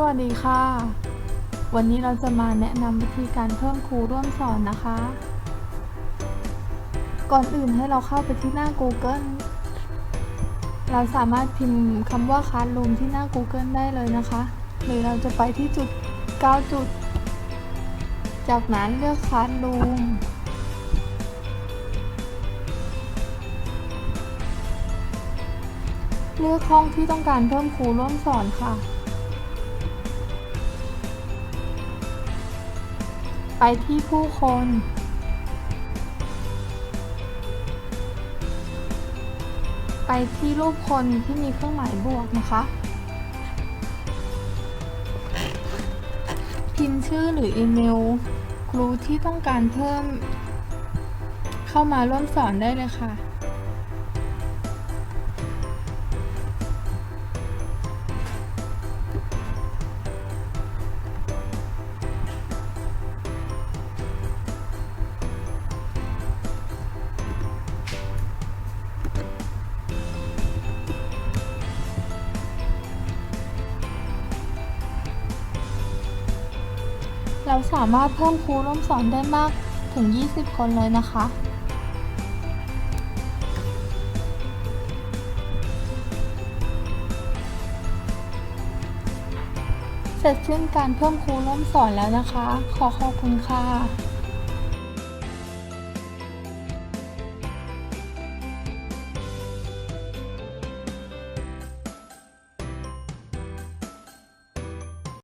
สวัสดีค่ะ วันนี้เราจะมาแนะนำวิธีการเพิ่มครูร่วมสอนนะคะ ก่อนอื่นให้เราเข้าไปที่หน้า Google เราสามารถพิมพ์คำว่า Classroom ที่หน้า Google ได้เลยนะคะ หรือเราจะไปที่จุด 9 จุด จากนั้นเลือก Classroom เลือกห้องที่ต้องการเพิ่มครูร่วมสอนค่ะ ไปที่ผู้คน ไปที่รูปคนที่มีเครื่องหมายบวกนะคะ พิมพ์ชื่อหรืออีเมลครูที่ต้องการเพิ่ม เข้ามาร่วมสอนได้เลยค่ะ เราสามารถเพิ่มครูร่วมสอนได้มากถึง 20 คนเลยนะคะ เสร็จสิ้นการเพิ่มครูร่วมสอนแล้วนะคะ ขอขอบคุณค่ะ